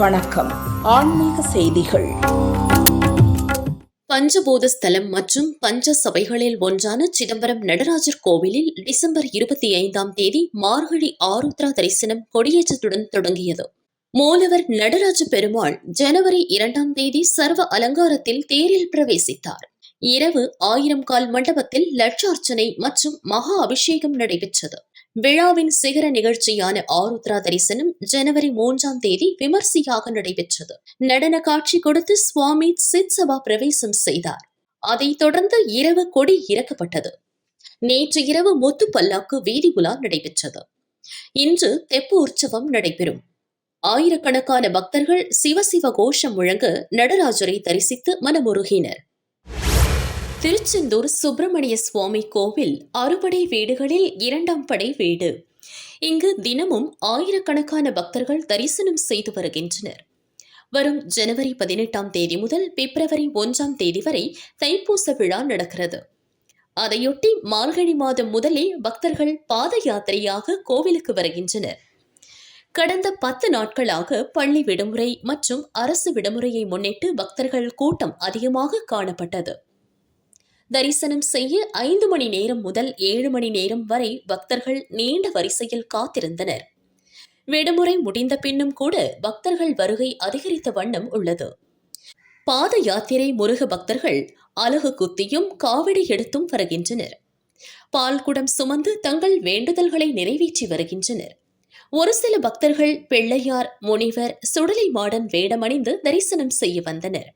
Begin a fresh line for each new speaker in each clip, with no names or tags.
வணக்கம். ஆன்மீக செய்திகள்.
பஞ்சபூத ஸ்தலம் மற்றும் பஞ்ச சபைகளில் ஒன்றான சிதம்பரம் நடராஜர் கோவிலில் டிசம்பர் இருபத்தி ஐந்தாம் தேதி மார்கழி ஆருத்ரா தரிசனம் கொடியேற்றத்துடன் தொடங்கியது. மூலவர் நடராஜ பெருமாள் ஜனவரி இரண்டாம் தேதி சர்வ அலங்காரத்தில் தேரில் பிரவேசித்தார். இரவு ஆயிரம் கால் மண்டபத்தில் லட்சார்ச்சனை மற்றும் மகா அபிஷேகம் நடைபெற்றது. விழாவின் சிகர நிகழ்ச்சியான ஆருத்ரா தரிசனம் ஜனவரி மூன்றாம் தேதி விமர்சையாக நடைபெற்றது. நடன காட்சி கொடுத்து சுவாமி சித்சபா பிரவேசம் செய்தார். அதைத் தொடர்ந்து இரவு கொடி இறக்கப்பட்டது. நேற்று இரவு முத்து பல்லாக்கு வீதி உலா நடைபெற்றது. இன்று தெப்பு உற்சவம் நடைபெறும். ஆயிரக்கணக்கான பக்தர்கள் சிவசிவ கோஷம் முழங்க நடராஜரை தரிசித்து மனமுருகினர். திருச்செந்தூர் சுப்பிரமணிய சுவாமி கோவில் அறுபடை வீடுகளில் இரண்டாம் படை வீடு. இங்கு தினமும் ஆயிரக்கணக்கான பக்தர்கள் தரிசனம் செய்து வருகின்றனர். வரும் ஜனவரி பதினெட்டாம் தேதி முதல் பிப்ரவரி ஒன்றாம் தேதி வரை தைப்பூச விழா நடக்கிறது. அதையொட்டி மார்கழி மாதம் முதலே பக்தர்கள் பாத யாத்திரையாக கோவிலுக்கு வருகின்றனர். கடந்த பத்து நாட்களாக பள்ளி விடுமுறை மற்றும் அரசு விடுமுறையை முன்னிட்டு பக்தர்கள் கூட்டம் அதிகமாக காணப்பட்டது. தரிசனம் செய்ய ஐந்து மணி நேரம் முதல் ஏழு மணி நேரம் வரை பக்தர்கள் நீண்ட வரிசையில் காத்திருந்தனர். விடுமுறை முடிந்த பின்னும் கூட பக்தர்கள் வருகை அதிகரித்த வண்ணம் உள்ளது. பாத யாத்திரை முருக பக்தர்கள் அலகு குத்தியும் காவடி எடுத்தும் வருகின்றனர். பால்குடம் சுமந்து தங்கள் வேண்டுதல்களை நிறைவேற்றி வருகின்றனர். ஒரு சில பக்தர்கள் பிள்ளையார் முனிவர் சுடலை மாடன் வேடமணிந்து தரிசனம் செய்ய வந்தனர்.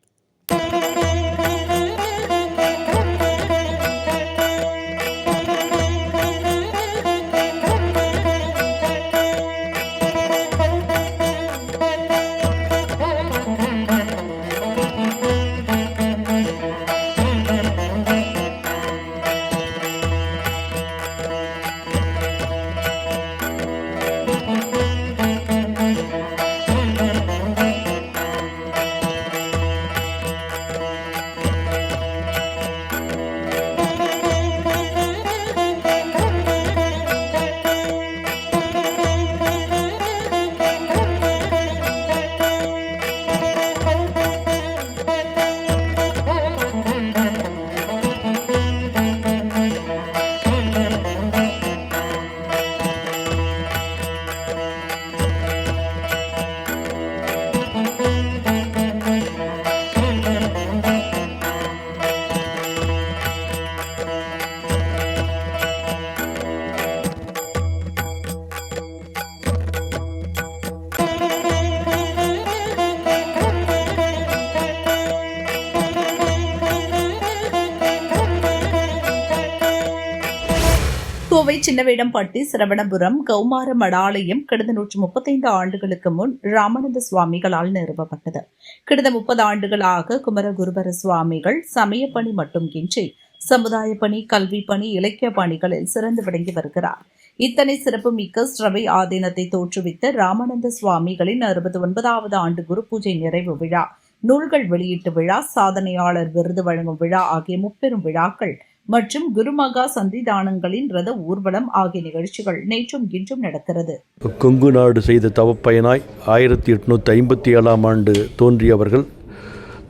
சின்னவேடம்பட்டி சிரவணபுரம் கௌமார மடாலயம் கடந்த நூற்று முப்பத்தைந்து ஆண்டுகளுக்கு முன் ராமானந்த சுவாமிகளால் நிறுவப்பட்டது. கடந்த முப்பது ஆண்டுகளாக குமரகுருபர சுவாமிகள் சமய பணி மட்டுமின்றி சமுதாய பணி கல்வி பணி இலக்கிய பணிகளில் சிறந்து விளங்கி வருகிறார். இத்தனை சிறப்புமிக்க ஸ்ரவை ஆதீனத்தை தோற்றுவித்த ராமானந்த சுவாமிகளின் அறுபத்தி ஒன்பதாவது ஆண்டு குரு பூஜை நிறைவு விழா நூல்கள் வெளியீட்டு விழா சாதனையாளர் விருது வழங்கும் விழா ஆகிய முப்பெரும் விழாக்கள் மற்றும் குருமகா சந்திதானங்களின் ரத ஊர்வலம் ஆகிய நிகழ்ச்சிகள் நேற்றும் இன்றும் நடக்கிறது.
கொங்கு நாடு செய்த தவப்பயனாய் ஆயிரத்தி எட்நூற்றி ஐம்பத்தி ஏழாம் ஆண்டு தோன்றியவர்கள்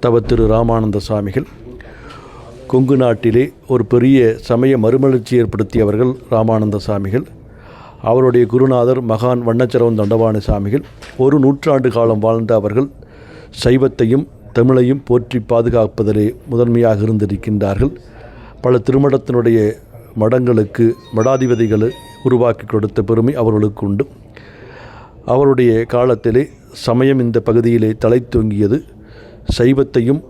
தவ திரு ராமானந்த சுவாமிகள் கொங்கு நாட்டிலே ஒரு பெரிய சமய மறுமலர்ச்சி ஏற்படுத்தியவர்கள் ராமானந்த சாமிகள். அவருடைய குருநாதர் மகான் வண்ணச்சரவன் தண்டவாணி சாமிகள். ஒரு நூற்றாண்டு காலம் வாழ்ந்த அவர்கள் சைவத்தையும் தமிழையும் போற்றி பாதுகாப்பதிலே முதன்மையாக இருந்திருக்கின்றார்கள். பல திருமணத்தினுடைய மடங்களுக்கு மடாதிபதிகளை உருவாக்கி கொடுத்த பெருமை அவர்களுக்கு உண்டு. அவருடைய காலத்திலே சமயம் இந்த பகுதியிலே தலை தூங்கியது சைவத்தையும்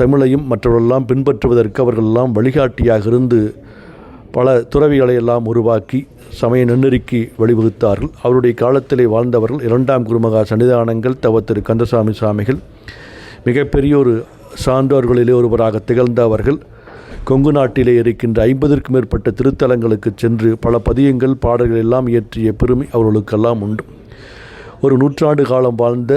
தமிழையும் மற்றவர்களெல்லாம் பின்பற்றுவதற்கு அவர்களெல்லாம் வழிகாட்டியாக இருந்து பல துறவிகளை எல்லாம் உருவாக்கி சமய நெண்ணறிக்கு வழிவகுத்தார்கள். அவருடைய காலத்திலே வாழ்ந்தவர்கள் இரண்டாம் குருமகா சன்னிதானங்கள் தவ திரு கந்தசாமி சாமிகள் மிகப்பெரிய ஒரு சான்றோர்களிலே ஒருவராக திகழ்ந்த அவர்கள் கொங்கு நாட்டிலே இருக்கின்ற ஐம்பதற்கும் மேற்பட்ட திருத்தலங்களுக்கு சென்று பல பதியங்கள் பாடல்கள் எல்லாம் இயற்றிய பெருமை அவர்களுக்கெல்லாம் உண்டு. ஒரு நூற்றாண்டு காலம் வாழ்ந்த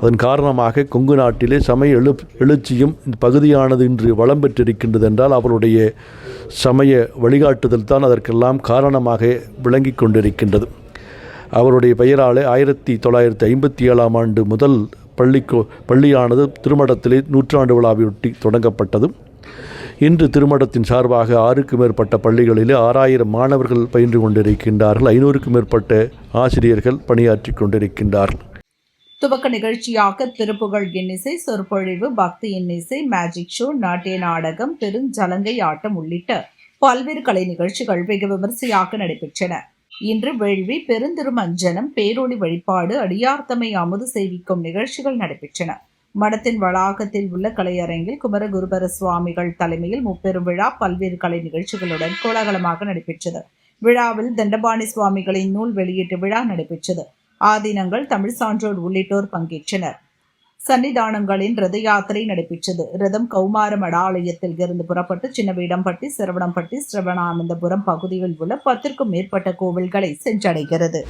அதன் காரணமாக கொங்கு நாட்டிலே சமய எழு எழுச்சியும் இந்த பகுதியானது இன்று வளம் பெற்றிருக்கின்றது என்றால் அவருடைய சமய வழிகாட்டுதல் தான் அதற்கெல்லாம் காரணமாக விளங்கி கொண்டிருக்கின்றது. அவருடைய பெயராலே ஆயிரத்தி தொள்ளாயிரத்தி ஐம்பத்தி ஏழாம் ஆண்டு முதல் பள்ளிக்கோ பள்ளியானது திருமடத்திலே நூற்றாண்டு விழாவையொட்டி தொடங்கப்பட்டது. இன்று திருமடத்தின் சார்பாக ஆறுக்கும் மேற்பட்ட பள்ளிகளிலே ஆறாயிரம் மாணவர்கள் பயின்று கொண்டிருக்கின்றார்கள். ஐநூறுக்கும் மேற்பட்ட ஆசிரியர்கள் பணியாற்றி கொண்டிருக்கின்றார்கள்
துவக்க நிகழ்ச்சியாக திருப்புகழ் இன்னிசை சொற்பொழிவு பக்தி இன்னிசை மேஜிக் ஷோ நாட்டிய நாடகம் பெருஞ்சலங்கை ஆட்டம் உள்ளிட்ட பல்வேறு கலை நிகழ்ச்சிகள் வெகு விமரிசையாக நடைபெற்றன. இன்று வேள்வி பெருந்திருமஞ்சனம் பேரொளி வழிபாடு அடியார்த்தமை அமுது சேவிக்கும் நிகழ்ச்சிகள் நடைபெற்றன. மடத்தின் வளாகத்தில் உள்ள கலையரங்கில் குமரகுருபர சுவாமிகள் தலைமையில் முப்பெரும் விழா பல்வேறு கலை நிகழ்ச்சிகளுடன் கோலாகலமாக நடைபெற்றது. விழாவில் தண்டபாணி சுவாமிகளின் நூல் வெளியீட்டு விழா நடைபெற்றது. ஆதீனங்கள் தமிழ் சான்றோர் உள்ளிட்டோர் பங்கேற்றனர். சன்னிதானங்களின் ரத யாத்திரை நடைபெற்றது. ரதம் கௌமார மடாலயத்தில் இருந்து புறப்பட்டு சின்னவீடம்பட்டி சிரவணம்பட்டி சிரவணானந்தபுரம் பகுதியில் உள்ள பத்திற்கும் மேற்பட்ட கோவில்களை சென்றடைகிறது.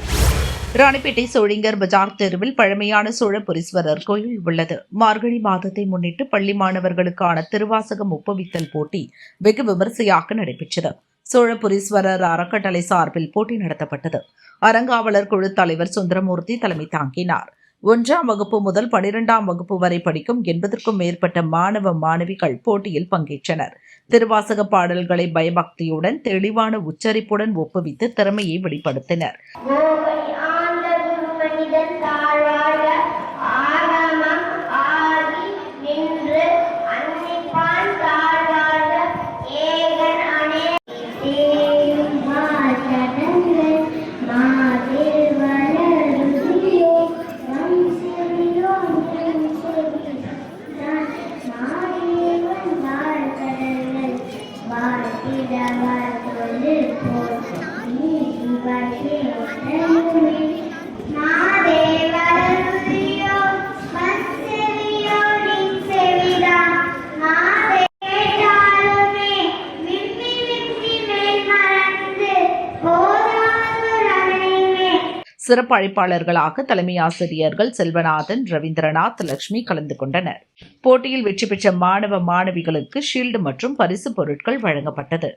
ராணிப்பேட்டை சோழிங்கர் பஜார் தெருவில் பழமையான சோழபுரீஸ்வரர் கோயில் உள்ளது. மார்கழி மாதத்தை முன்னிட்டு பள்ளி மாணவர்களுக்கான திருவாசகம் ஒப்புவித்தல் போட்டி வெகு விமரிசையாக நடைபெற்றது. சோழபுரீஸ்வரர் அறக்கட்டளை சார்பில் போட்டி நடத்தப்பட்டது. அறங்காவலர் குழு தலைவர் சுந்தரமூர்த்தி தலைமை தாங்கினார். ஒன்றாம் வகுப்பு முதல் பனிரெண்டாம் வகுப்பு வரை படிக்கும் எண்பதற்கும் மேற்பட்ட மாணவ மாணவிகள் போட்டியில் பங்கேற்றனர். திருவாசக பாடல்களை பயபக்தியுடன் தெளிவான உச்சரிப்புடன் ஒப்புவித்து திறமையை வெளிப்படுத்தினர். சிறப்பு அழைப்பாளர்களாக தலைமை ஆசிரியர்கள் செல்வநாதன் ரவீந்திரநாத் லட்சுமி கலந்து கொண்டனர். போட்டியில் வெற்றி பெற்ற மாணவ மாணவிகளுக்கு ஷீல்டு மற்றும் பரிசு பொருட்கள் வழங்கப்பட்டது.